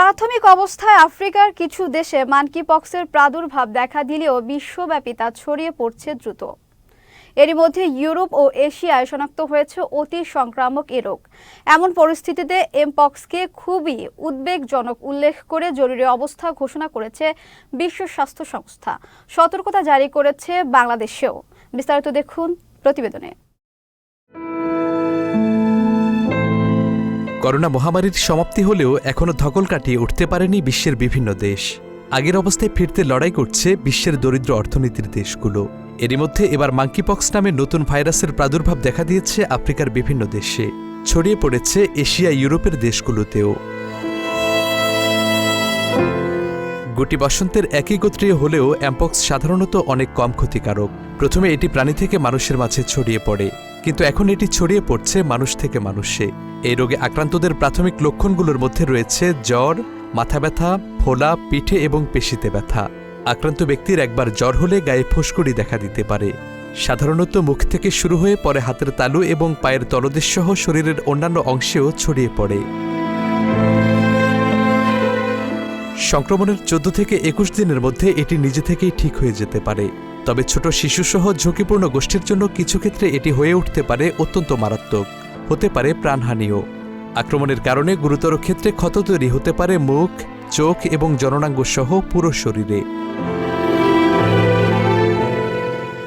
প্রাথমিক অবস্থায় আফ্রিকার কিছু দেশে মানকিপক্সের প্রাদুর্ভাব দেখা দিলেও বিশ্বব্যাপী তা ছড়িয়ে পড়ছে দ্রুত। এরই মধ্যে ইউরোপ ও এশিয়ায় শনাক্ত হয়েছে অতি সংক্রামক এ রোগ। এমন পরিস্থিতিতে এমপক্সকে খুবই উদ্বেগজনক উল্লেখ করে জরুরি অবস্থা ঘোষণা করেছে বিশ্ব স্বাস্থ্য সংস্থা। সতর্কতা জারি করেছে বাংলাদেশেও। বিস্তারিত দেখুন প্রতিবেদনে। করোনা মহামারীর সমাপ্তি হলেও এখনও ধকল কাটিয়ে উঠতে পারেনি বিশ্বের বিভিন্ন দেশ। আগের অবস্থায় ফিরতে লড়াই করছে বিশ্বের দরিদ্র অর্থনীতির দেশগুলো। এরই মধ্যে এবার মাঙ্কিপক্স নামে নতুন ভাইরাসের প্রাদুর্ভাব দেখা দিয়েছে আফ্রিকার বিভিন্ন দেশে। ছড়িয়ে পড়েছে এশিয়া, ইউরোপের দেশগুলোতেও। গুটি বসন্তের একই গোত্রীয় হলেও অ্যাম্পক্স সাধারণত অনেক কম ক্ষতিকারক। প্রথমে এটি প্রাণী থেকে মানুষের মাঝে ছড়িয়ে পড়ে। কিন্তু এখন এটি ছড়িয়ে পড়ছে মানুষ থেকে মানুষে এই রোগে আক্রান্তদের প্রাথমিক লক্ষণগুলোর মধ্যে রয়েছে জ্বর, মাথা ব্যথা, ফোলা, পিঠে এবং পেশিতে ব্যথা। আক্রান্ত ব্যক্তির একবার জ্বর হলে গায়ে ফুসকুড়ি দেখা দিতে পারে। সাধারণত মুখ থেকে শুরু হয়ে পরে হাতের তালু এবং পায়ের তলদেশ সহ শরীরের অন্যান্য অংশেও ছড়িয়ে পড়ে। সংক্রমণের চোদ্দ থেকে একুশ দিনের মধ্যে এটি নিজে থেকেই ঠিক হয়ে যেতে পারে। তবে ছোট শিশুসহ ঝুঁকিপূর্ণ গোষ্ঠীর জন্য কিছু ক্ষেত্রে এটি হয়ে উঠতে পারে অত্যন্ত মারাত্মক। হতে পারে প্রাণহানিও। আক্রমণের কারণে গুরুতর ক্ষেত্রে ক্ষত তৈরি হতে পারে মুখ, চোখ এবং জননাঙ্গ সহ পুরো শরীরে।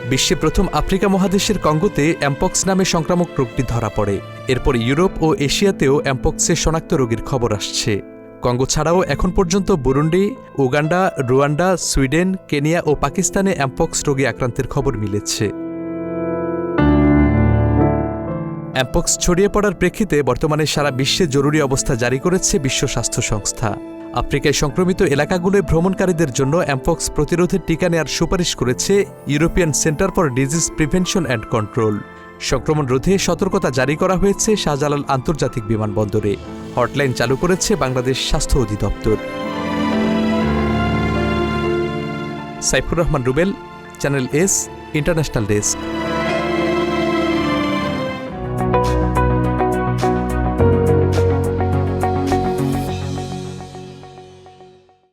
বিশ্বে প্রথম আফ্রিকা মহাদেশের কঙ্গোতে অ্যাম্পক্স নামে সংক্রামক রোগটি ধরা পড়ে। এরপর ইউরোপ ও এশিয়াতেও অ্যাম্পক্সের শনাক্ত রোগীর খবর আসছে। কঙ্গো ছাড়াও এখন পর্যন্ত Burundi, Uganda, Rwanda, Sweden, Kenya ও পাকিস্তানে অ্যাম্পক্স রোগী আক্রান্তের খবর মিলেছে। অ্যাম্পক্স ছড়িয়ে পড়ার প্রেক্ষিতে বর্তমানে সারা বিশ্বে জরুরি অবস্থা জারি করেছে বিশ্ব স্বাস্থ্য সংস্থা। আফ্রিকায় সংক্রমিত এলাকাগুলোয় ভ্রমণকারীদের জন্য অ্যাম্পক্স প্রতিরোধের টিকা নেওয়ার সুপারিশ করেছে European Centre for Disease Prevention and Control. সংক্রমণ রোধে সতর্কতা জারি করা হয়েছে শাহজালাল আন্তর্জাতিক বিমানবন্দরে। হটলাইন চালু করেছে বাংলাদেশ স্বাস্থ্য অধিদপ্তর। Saifur Rahman Rubel, channel S, international desk.